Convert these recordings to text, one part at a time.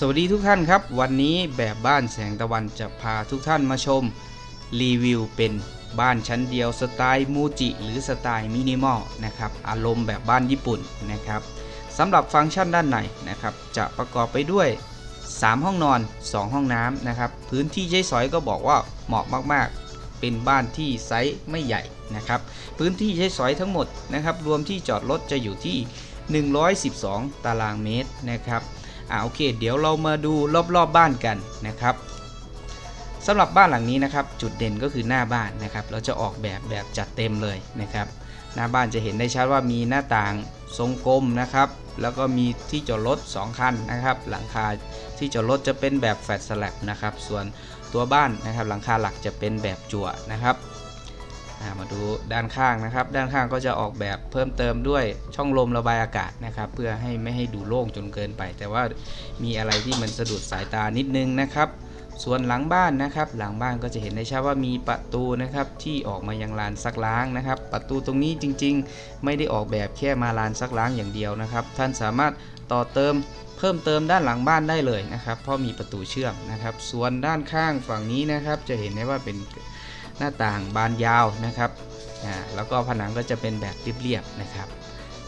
สวัสดีทุกท่านครับ วันนี้แบบบ้านแสงตะวันจะพาทุกท่านมาชม รีวิวเป็นบ้านชั้นเดียวสไตล์มูจิหรือสไตล์มินิมอลนะครับอารมณ์แบบบ้านญี่ปุ่นนะครับสำหรับฟังก์ชันด้านในนะครับจะประกอบไปด้วย 3 ห้องนอน 2 ห้องน้ำนะครับพื้นที่ใช้สอยก็บอกว่าเหมาะมากๆ เป็นบ้านที่ไซส์ไม่ใหญ่นะครับพื้นที่ใช้สอยทั้งหมดนะครับรวมที่จอดรถจะอยู่ที่ 112 ตารางเมตรนะครับ อ่าโอเค เดี๋ยวเรามาดูรอบๆบบ้านกันนะครับสำหรับบ้านหลังนี้นะครับ จุดเด่นก็คือหน้าบ้านนะครับ เราจะออกแบบแบบจัดเต็มเลยนะครับ หน้าบ้านจะเห็นได้ชัดว่ามีหน้าต่างทรงกลมนะครับ แล้วก็มีที่จอดรถ2คันนะครับ หลังคาที่จอดรถจะเป็นแบบแฟลตสลับนะครับ ส่วนตัวบ้านนะครับ หลังคาหลักจะเป็นแบบจั่วนะครับ มาดูด้านข้างนะครับ ด้านข้างก็จะออกแบบเพิ่มเติมด้วยช่องลมระบายอากาศนะครับ เพื่อให้ไม่ให้ดูโล่งจนเกินไป แต่ว่ามีอะไรที่มันสะดุดสายตานิดนึงนะครับ ส่วนหลังบ้านนะครับ หลังบ้านก็จะเห็นได้ชัดว่ามีประตูนะครับที่ออกมายังลานซักล้างนะครับ ประตูตรงนี้จริง ๆ ไม่ได้ออกแบบแค่มาลานซักล้างอย่างเดียวนะครับ ท่านสามารถต่อเติมเพิ่มเติมด้านหลังบ้านได้เลยนะครับ เพราะมีประตูเชื่อมนะครับ ส่วนด้านข้างฝั่งนี้นะครับ จะเห็นได้ว่าเป็น หน้าต่างบานยาวนะครับอ่าแล้วก็ผนังก็จะเป็นแบบเรียบๆนะครับ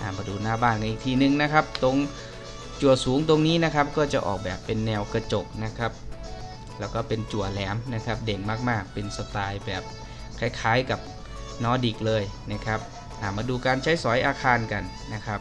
อ่ามาดูหน้าบ้านกันอีกทีนึงนะครับ ตรงจั่วสูงตรงนี้นะครับก็จะออกแบบเป็นแนวกระจกนะครับแล้วก็เป็นจั่วแหลมนะครับ เด่นมากๆ เป็นสไตล์แบบคล้ายๆกับนอร์ดิกเลยนะครับอ่ามาดูการใช้สอยอาคารกันนะครับ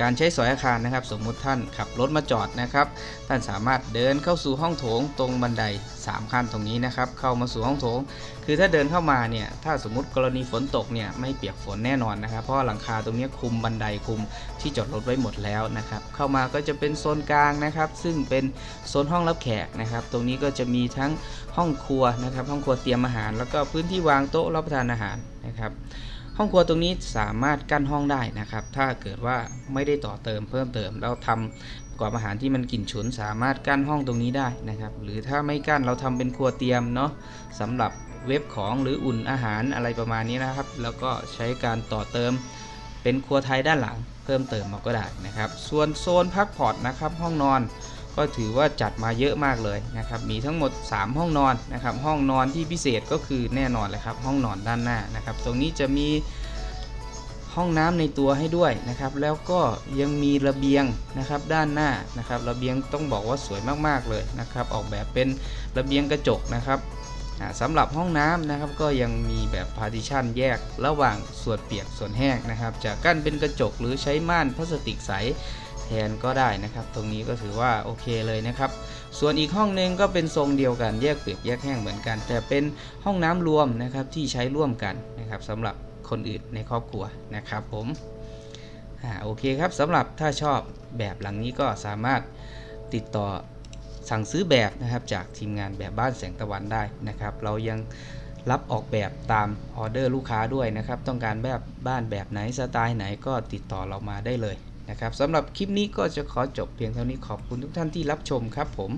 การใช้สอยอาคารนะครับ สมมุติท่านขับรถมาจอดนะครับ ท่านสามารถเดินเข้าสู่ห้องโถงตรงบันได 3 ขั้นตรงนี้นะครับ เข้ามาสู่ห้องโถง คือถ้าเดินเข้ามาเนี่ยถ้าสมมุติกรณีฝนตกเนี่ยไม่เปียกฝนแน่นอนนะครับ เพราะหลังคาตรงนี้คุมบันไดคุมที่จอดรถไว้หมดแล้วนะครับ เข้ามาก็จะเป็นโซนกลางนะครับ ซึ่งเป็นโซนห้องรับแขกนะครับ ตรงนี้ก็จะมีทั้งห้องครัวนะครับ ห้องครัวเตรียมอาหาร แล้วก็พื้นที่วางโต๊ะรับประทานอาหารนะครับ ห้องครัวตรงนี้สามารถกั้นห้องได้นะครับ ถ้าเกิดว่าไม่ได้ต่อเติมเพิ่มเติม เราทำประกอบอาหารที่มันกลิ่นฉุนสามารถกั้นห้องตรงนี้ได้นะครับ หรือถ้าไม่กั้นเราทำเป็นครัวเตรียมเนาะสำหรับเว็บของหรืออุ่นอาหารอะไรประมาณนี้นะครับ แล้วก็ใช้การต่อเติมเป็นครัวไทยด้านหลัง เพิ่มเติมมาก็ได้นะครับ ส่วนโซนพักผ่อนนะครับ ห้องนอน ก็ถือว่าจัดมาเยอะมากเลยนะครับ มีทั้งหมด 3 ห้องนอนนะครับ ห้องนอนที่พิเศษก็คือแน่นอนเลยครับ ห้องนอนด้านหน้านะครับ ตรงนี้จะมีห้องน้ำในตัวให้ด้วยนะครับ แล้วก็ยังมีระเบียงนะครับด้านหน้านะครับ ระเบียงต้องบอกว่าสวยมากๆเลยนะครับ ออกแบบเป็นระเบียงกระจกนะครับสำหรับห้องน้ำนะครับก็ยังมีแบบพาร์ติชันแยกระหว่างส่วนเปียกส่วนแห้งนะครับ จะกั้นเป็นกระจกหรือใช้ม่านพลาสติกใส แทนก็ได้นะครับ ตรงนี้ก็ถือว่าโอเคเลยนะครับ ส่วนอีกห้องหนึ่งก็เป็นทรงเดียวกันแยกเปียกแยกแห้งเหมือนกัน แต่เป็นห้องน้ำรวมนะครับที่ใช้ร่วมกันนะครับสำหรับคนอื่นในครอบครัวนะครับผมอ่าโอเคครับสำหรับถ้าชอบแบบหลังนี้ก็สามารถติดต่อสั่งซื้อแบบนะครับจากทีมงานแบบบ้านแสงตะวันได้นะครับ เรายังรับออกแบบตามออเดอร์ลูกค้าด้วยนะครับ ต้องการแบบบ้านแบบไหนสไตล์ไหนก็ติดต่อเรามาได้เลย นะครับสำหรับคลิปนี้ก็จะขอจบเพียงเท่านี้ขอบคุณทุกท่านที่รับชมครับผม